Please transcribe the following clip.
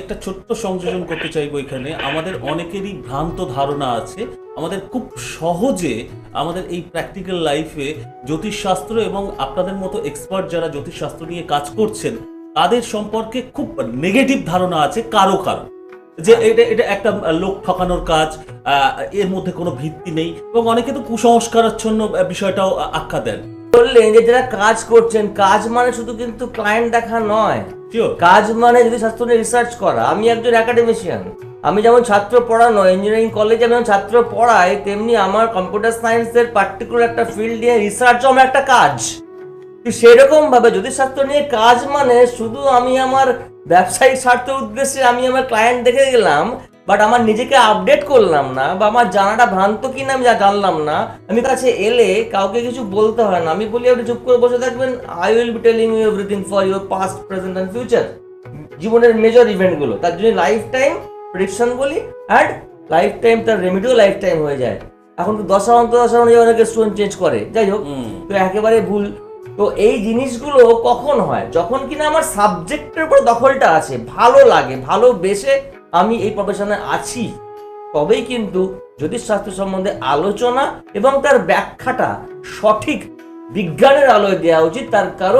একটা ছোট্ট সংযোজন করতে চাইব এখানে। আমাদের অনেকেরই ভ্রান্ত ধারণা আছে। আমাদের খুব সহজে আমাদের এই প্র্যাকটিক্যাল লাইফে জ্যোতিষশাস্ত্র এবং আপনাদের মতো এক্সপার্ট যারা জ্যোতিষশাস্ত্র নিয়ে কাজ করছেন, তাদের সম্পর্কে খুব নেগেটিভ ধারণা আছে কারও কারও। যে এটা এটা একটা লোক ঠকানোর কাজ এর মধ্যে কোনো ভিত্তি নেই এবং অনেকে তো কুসংস্কারাচ্ছন্ন বিষয়টাও আখ্যা দেন। বললেন যে যারা কাজ করছেন কাজ মানে শুধু কিন্তু ক্লায়েন্ট দেখা নয়। কাজ মানে যদি শাস্ত্র নিয়ে রিসার্চ করা আমি একজন একাডেমিশিয়ান আমি যেমন ছাত্র পড়ানো ইঞ্জিনিয়ারিং কলেজে আমি যেমন ছাত্র পড়াই তেমনি আমার কম্পিউটার সায়েন্সের পার্টিকুলার একটা ফিল্ড নিয়ে রিসার্চও আমার একটা কাজ। সেরকম ভাবে যদি শাস্ত্র নিয়ে কাজ মানে শুধু আমি আমার ব্যবসায়িক স্বার্থ উদ্দেশ্যে আমি আমার ক্লায়েন্ট দেখে গেলাম বাট আমার নিজেকে আপডেট করলাম না বা আমার জানাটা ভ্রান্ত কিনা আমি যা জানলাম না। আমি কাছে এলে কাউকে কিছু বলতে হয় না। আমি বলি আপনি চুপ করে বসে থাকবেন। I will be telling you everything for your past present and future জীবনের মেজর ইভেন্টগুলো তার জন্য লাইফ টাইম প্রেডিকশন বলি অ্যান্ড লাইফ টাইম তার রেমিডিও লাইফ টাইম হয়ে যায়। এখন তো দশা অন্ত দশা অনুযায়ী অনেকে স্টোন চেঞ্জ করে। যাই হোক তো একেবারে ভুল। তো এই জিনিসগুলো কখন হয়? যখন কিনা আমার সাবজেক্টের উপর দখলটা আছে ভালো লাগে ভালোবেসে আমি এই প্রফেশনে আছি। তবেই কিন্তু জ্যোতিষশাস্ত্র সম্বন্ধে আলোচনা এবং তার ব্যাখ্যাটা সঠিক বিজ্ঞানের আলোয় দেওয়া উচিত, তার কারণ